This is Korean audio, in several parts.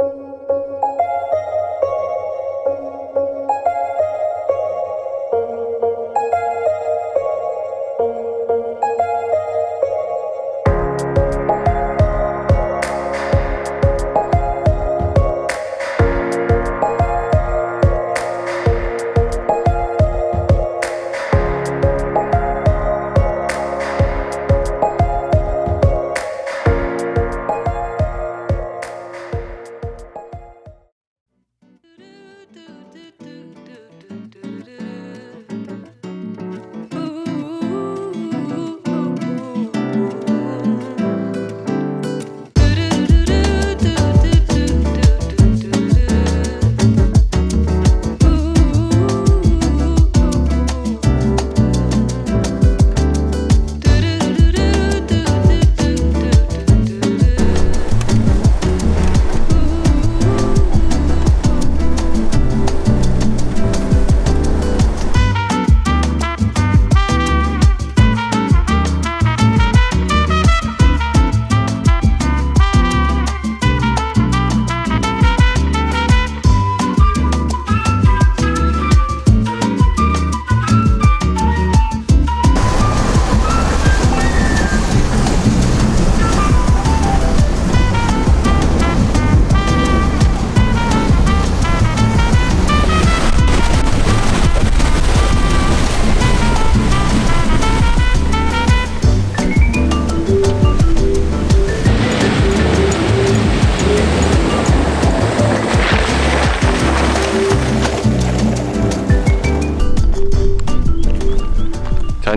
자,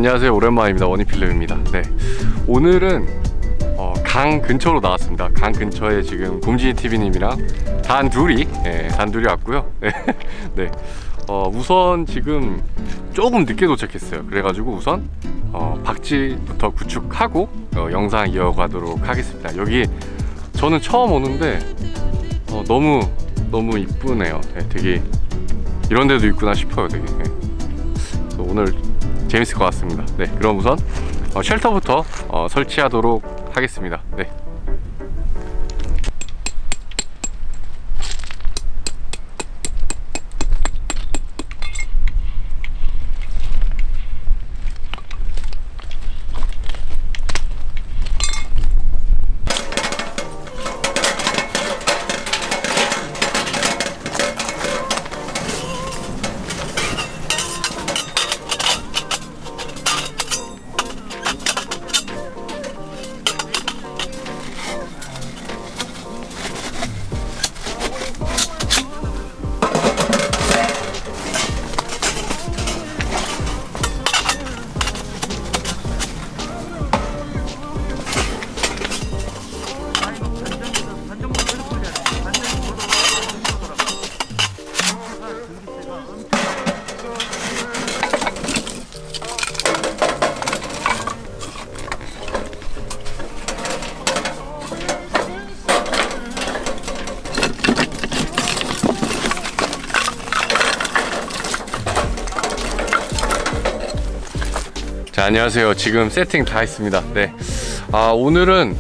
안녕하세요. 오랜만입니다. 원희필름입니다. 네. 오늘은 어, 강 근처로 나왔습니다. 강 근처에 지금 곰진이 TV님이랑 단 둘이, 예, 단 둘이 왔고요. 네. 네. 어, 우선 지금 조금 늦게 도착했어요. 그래가지고 우선 어, 박지부터 구축하고 어, 영상 이어가도록 하겠습니다. 여기 저는 처음 오는데 어, 너무 너무 이쁘네요. 네, 되게 이런 데도 있구나 싶어요. 되게. 네. 오늘 재밌을 것 같습니다. 네, 그럼 우선 어, 쉘터부터 어, 설치하도록 하겠습니다. 네. 자, 안녕하세요. 지금 세팅 다 했습니다. 네. 아, 오늘은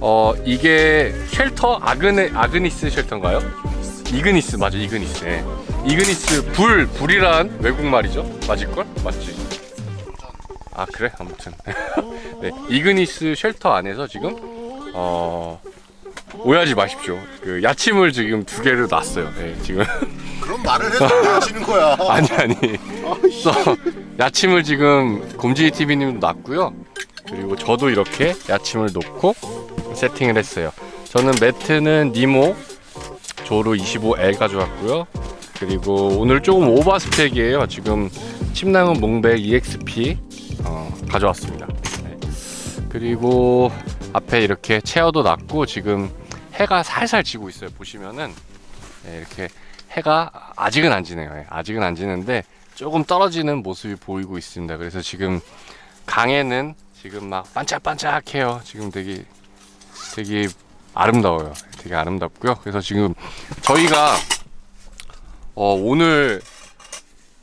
어, 이게 쉘터 아그네 아그니스 쉘터인가요? 이그니스 맞아. 이그니스. 네. 이그니스 불 불이란 외국 말이죠? 맞을 걸? 맞지? 아, 그래? 아무튼. 네. 이그니스 쉘터 안에서 지금 어 오해하지 마십시오. 그 야침을 지금 두 개를 놨어요. 네, 지금 그런 말을 해서 왜 하시는 거야? 아니 아니. 그래서 야침을 지금 곰지이 TV님도 놨고요. 그리고 저도 이렇게 야침을 놓고 세팅을 했어요. 저는 매트는 니모 조루 25L 가져왔고요. 그리고 오늘 조금 오버 스펙이에요. 지금 침낭은 몽백 EXP 어, 가져왔습니다. 네. 그리고 앞에 이렇게 체어도 놨고 지금 해가 살살 지고 있어요. 보시면은 네, 이렇게 해가 아직은 안 지네요. 예, 아직은 안 지는데 조금 떨어지는 모습이 보이고 있습니다. 그래서 지금 강에는 지금 막 반짝반짝해요. 지금 되게 되게 아름다워요. 되게 아름답고요. 그래서 지금 저희가 어, 오늘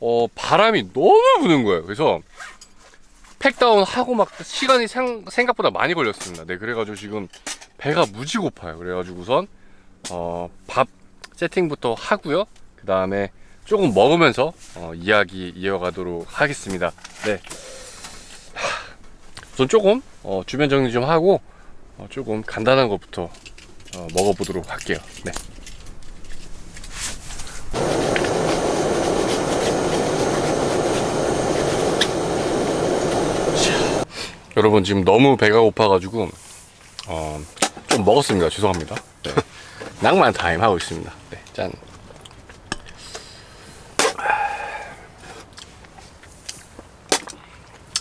어, 바람이 너무 부는 거예요. 그래서 팩다운 하고 막 시간이 생, 생각보다 많이 걸렸습니다. 네, 그래가지고 지금 배가 무지 고파요. 그래가지고 우선 어, 세팅부터 하고요. 그 다음에 조금 먹으면서 어, 이야기 이어가도록 하겠습니다. 네. 하, 우선 조금 어, 주변 정리 좀 하고 어, 조금 간단한 것부터 어, 먹어보도록 할게요. 네. 자, 여러분 지금 너무 배가 고파가지고 어, 좀 먹었습니다. 죄송합니다. 네. 낭만 타임 하고 있습니다. 네, 짠.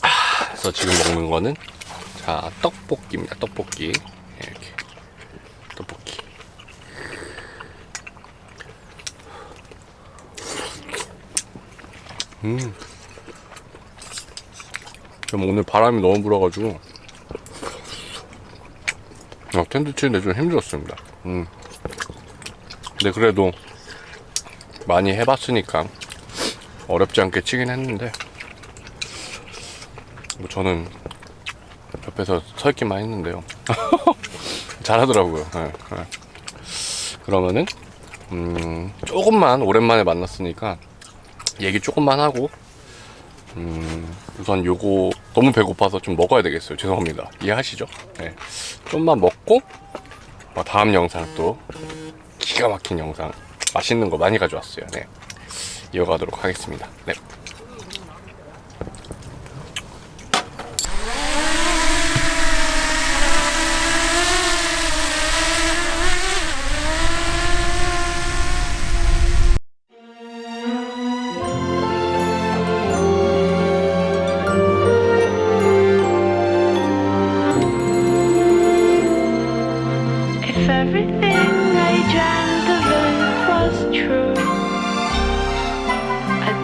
아, 그래서 지금 먹는 거는 자 떡볶이입니다. 떡볶이 네, 이렇게 떡볶이. 음. 좀 오늘 바람이 너무 불어가지고 어, 텐트 치는데 좀 힘들었습니다. 음. 근데 그래도 많이 해봤으니까 어렵지 않게 치긴 했는데 뭐 저는 옆에서 서 있기만 했는데요. 잘하더라고요. 예, 예. 그러면은 음, 조금만 오랜만에 만났으니까 얘기 조금만 하고 음, 우선 요거 너무 배고파서 좀 먹어야 되겠어요. 죄송합니다. 이해하시죠? 네. 좀만 먹고 어, 다음 영상 또 기가 막힌 영상 맛있는 거 많이 가져왔어요. 네. 이어가도록 하겠습니다. 네.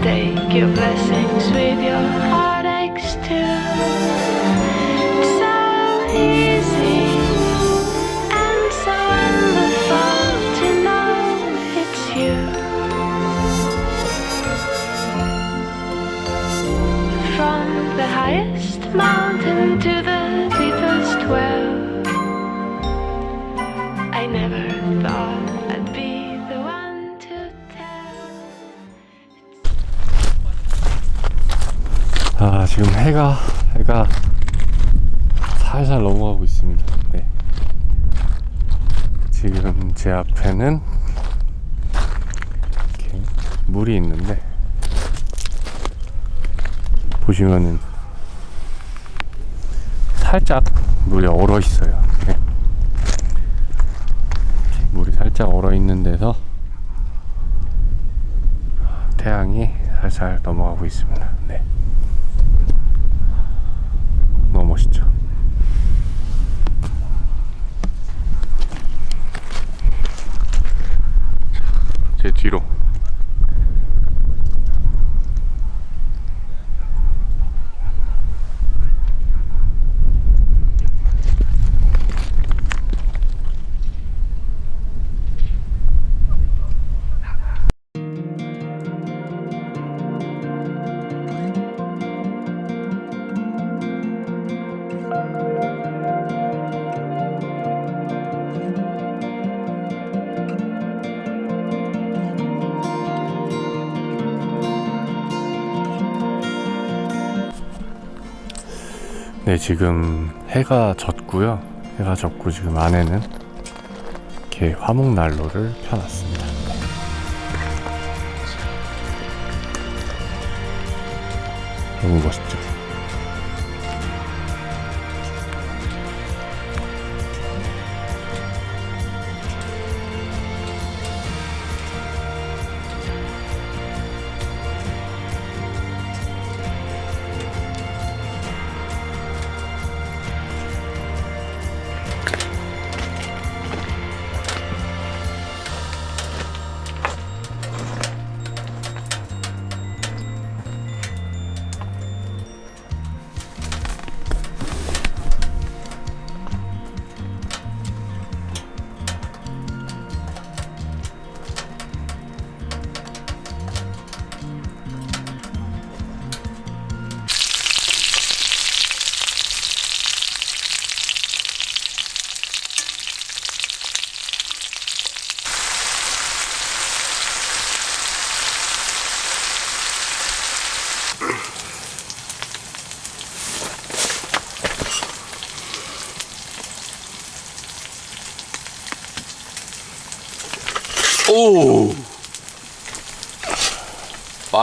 Take your blessings with your heartaches 해가 해가 살살 넘어가고 있습니다. 네. 지금 제 앞에는 이렇게 물이 있는데 보시면은 살짝 물이 얼어 있어요. 네. 이렇게 물이 살짝 얼어 있는 데서 태양이 살살 넘어가고 있습니다. 네. 너무 멋있죠. 제 뒤로 네, 지금 해가 졌고요. 해가 졌고 지금 안에는 이렇게 화목 난로를 펴놨습니다. 너무 멋있죠.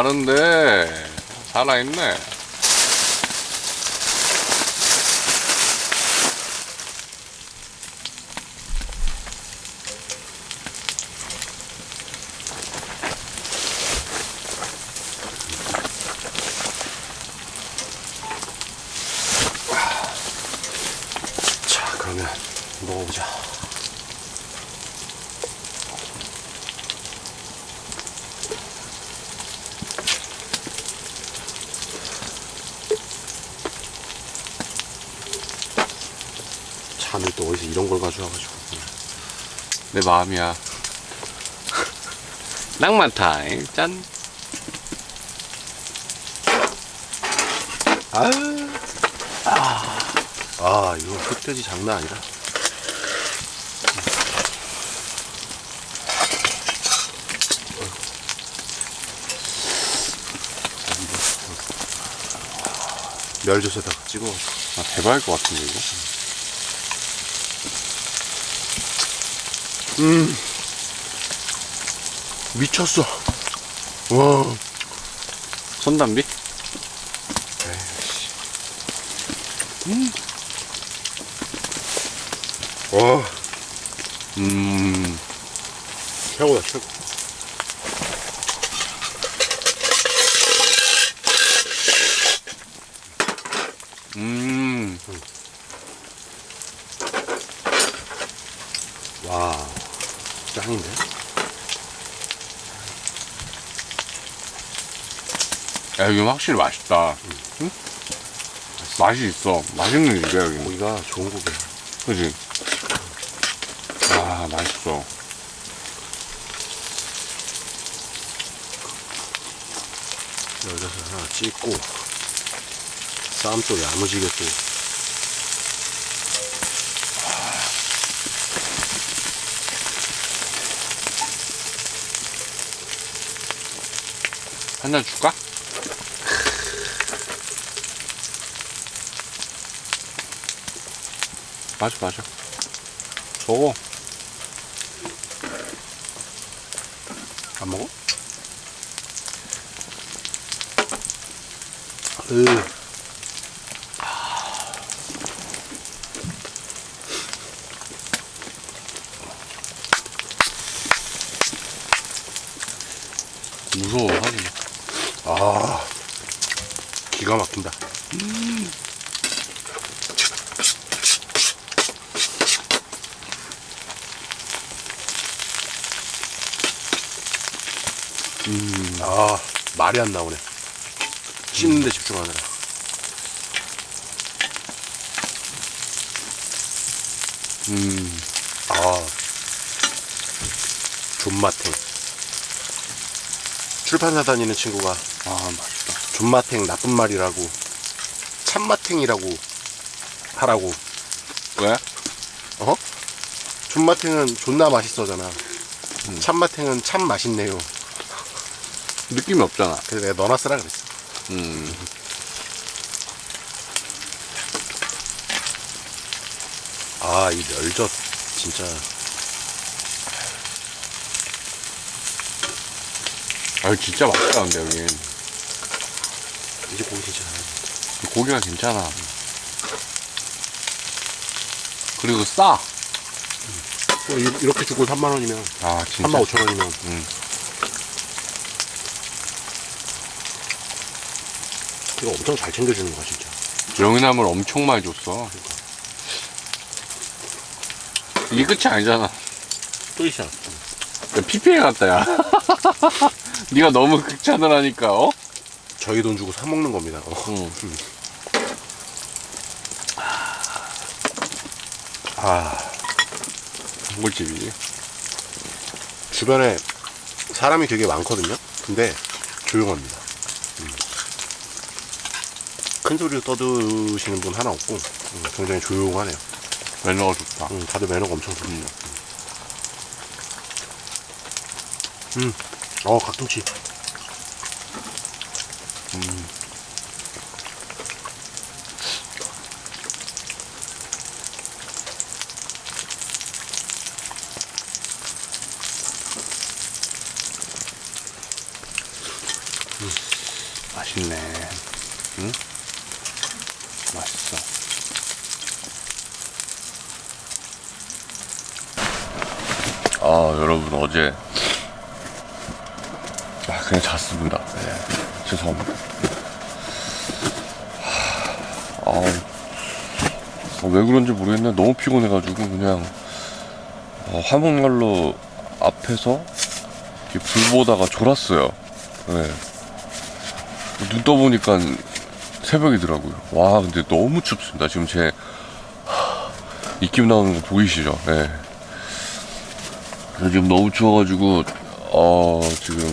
빠른데 살아있네 자, 그러면 먹어보자. 참을 또 어디서 이런 걸 가져와가지고. 내 마음이야 낭만 타임 짠 아유. 아, 아 이거 흑돼지 장난 아니다. 멸젓에다가 찍어. 아, 대박일 것 같은데 이거 음. 미쳤어. 와. 손담비 와. 음 최고다, 최고. 음. 와. 짱인데? 야 이거 확실히 맛있다 응? 맛이 있어 맛있는 집이야 여기 고기가 좋은 고기야. 그지 아 맛있어 멸젓을 하나 찍고. 쌈또 야무지게 또. 한 잔 줄까? 맞아 맞아 저거 안 먹어? 으. 무서워 사실 아. 기가 막힌다. 음, 아, 말이 안 나오네. 씹는 데 집중하느라. 음 아, 존맛탱. 출판사 다니는 친구가 아 맛있다 존맛탱 나쁜 말이라고 참맛탱이라고 하라고 왜? 어? 존맛탱은 존나 맛있어잖아 참맛탱은 참 맛있네요 느낌이 없잖아. 그래서 내가 너나 쓰라 그랬어. 음. 아 이 멸젓 진짜. 아 진짜 맛있다 근데 여긴 이제 고기 진짜 잘하네. 고기가 괜찮아. 그리고 싸. 어, 이- 이렇게 주고 3만 원이면 아 진짜? 3만 5천 원이면. 음. 이거 엄청 잘 챙겨주는 거야 진짜 명이나물 엄청 많이 줬어 이게 끝이 아니잖아 또 있어 야, PPL 같다 야 네가 너무 극찬을 하니까 어? 저희 돈 주고 사 먹는 겁니다 어. 응. 아 꿀집이지 주변에 사람이 되게 많거든요. 근데 조용합니다. 음. 큰 소리로 떠드시는 분 하나 없고 음, 굉장히 조용하네요. 매너가 좋다 음, 다들 매너가 엄청 좋네요. 음, 어 갓김치. 맛있네. 응? 맛있어. 아 여러분 어제 아, 그냥 잤습니다. 네, 죄송합니다. 아, 어, 왜 그런지 모르겠네. 너무 피곤해가지고 그냥 어, 화목난로 앞에서 불 보다가 졸았어요. 네. 눈 떠보니까 새벽이더라고요. 와 근데 너무 춥습니다. 지금 제 하, 입김 나오는 거 보이시죠? 네. 지금 너무 추워가지고 어 지금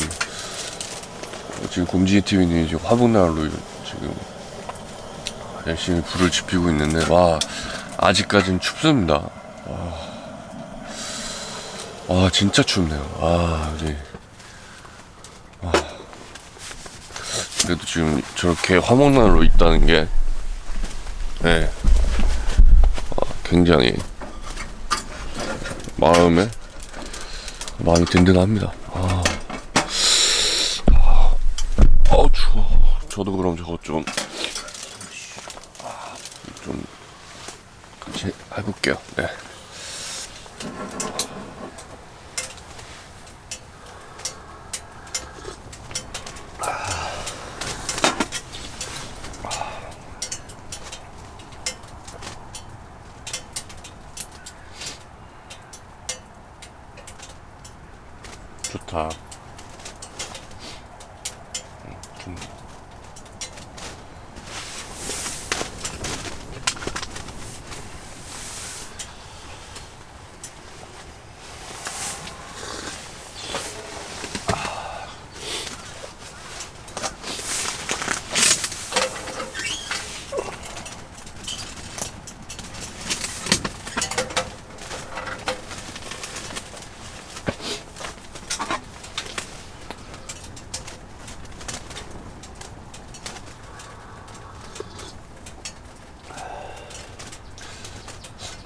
지금 곰지희 TV님 지금 화분난로 지금 열심히 불을 지피고 있는데 와 아직까지는 춥습니다. 와, 와 진짜 춥네요. 아 우리 와. 그래도 지금 저렇게 화목난로 있다는 게 네. 아, 굉장히 마음에 마음이 든든합니다. 아, 아, 아우 추워. 저도 그럼 저거 좀, 아, 좀 같이 해볼게요. 네. 좋다. 음,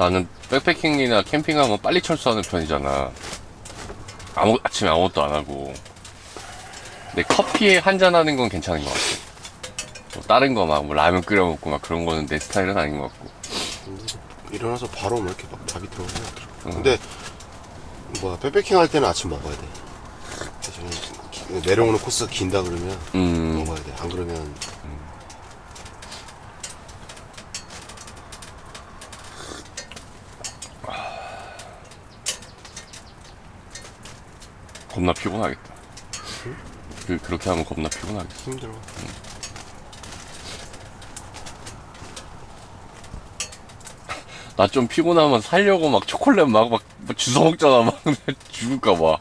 나는 백패킹이나 캠핑하면 빨리 철수하는 편이잖아. 아무 아침에 아무것도 안 하고. 근데 커피에 한잔 하는 건 괜찮은 것 같아. 뭐 다른 거 막 뭐 라면 끓여 먹고 막 그런 거는 내 스타일은 아닌 것 같고. 일어나서 바로 뭐 이렇게 막 답이 들어오고. 근데 뭐야 백패킹 할 때는 아침 먹어야 돼. 내려오는 코스가 긴다 그러면 음, 먹어야 돼. 안 그러면 겁나 피곤하겠다. 그, 그렇게 하면 겁나 피곤하겠다. 힘들어. 나좀 피곤하면 살려고 막 초콜릿 막, 막, 막 주워 먹잖아. 막 죽을까봐.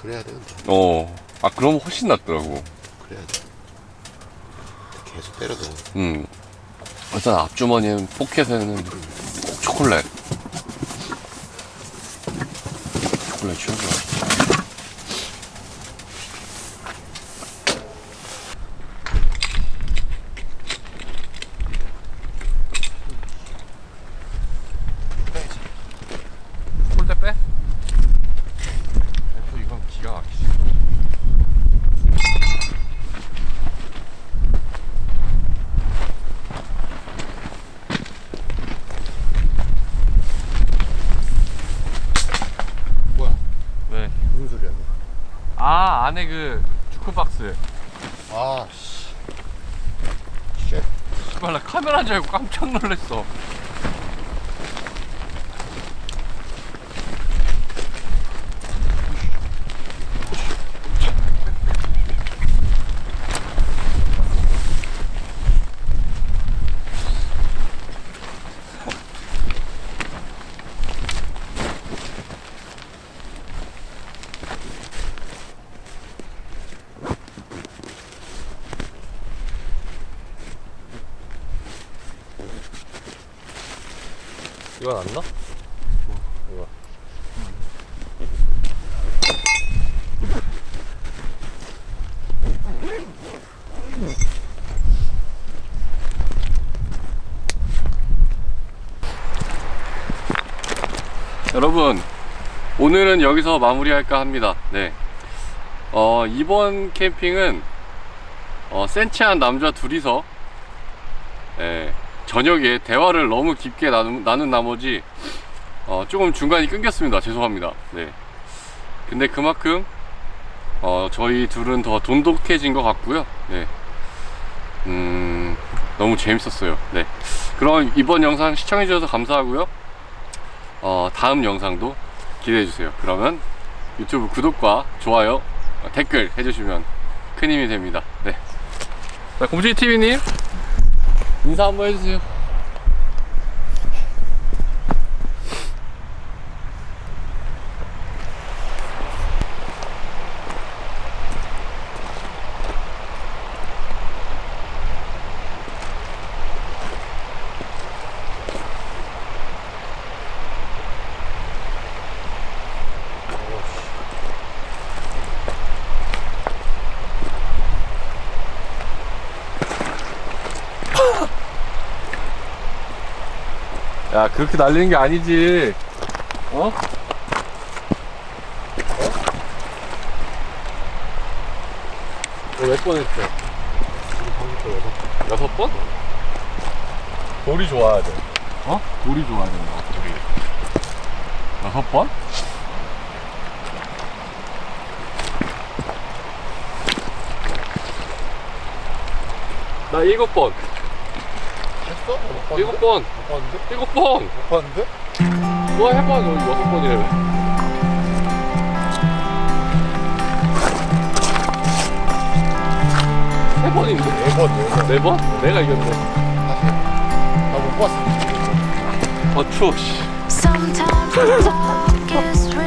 그래야 돼 근데. 어. 아, 그러면 훨씬 낫더라고. 그래야 돼. 계속 때려도 음. 일단 앞주머니는 포켓에는 꼭 초콜릿. 초콜릿 최고야. 폴대 빼? 또 이건 기가 막히지. 뭐야? 왜? 무슨 소리야? 아 안에 그 주크 박스 아 씨. 쉣. 씨발 나 카메라인 줄 알고 깜짝 놀랐어 이건 안 나? 이거 여러분 오늘은 여기서 마무리할까 합니다. 네. 어, 이번 캠핑은 어, 센치한 남자 둘이서 예, 저녁에 대화를 너무 깊게 나눈, 나눈 나머지 어, 조금 중간이 끊겼습니다. 죄송합니다. 네. 근데 그만큼 어, 저희 둘은 더 돈독해진 것 같고요. 네. 음, 너무 재밌었어요. 네. 그럼 이번 영상 시청해주셔서 감사하고요. 어, 다음 영상도 기대해주세요. 그러면 유튜브 구독과 좋아요, 어, 댓글 해주시면 큰 힘이 됩니다. 네. 자, 곰지TV님, 인사 한번 해주세요. 야, 그렇게 날리는 게 아니지. 어? 너몇 번 했어? 여섯 번? 돌이 좋아야 돼. 어? 돌이 좋아야 된다. 돌이. 여섯 번? 나 일곱 번. 했어? 못 봤는데? 일곱 번. 못 봤는데? 일곱 번. 못 봤는데? 뭐 해봐 너 여섯 번이래 세 번인데? 네 번, 네 번. 네 번? 내가 이겼네 다시. 나못 봤어. 아 추워 씨 Sometimes the talk is real.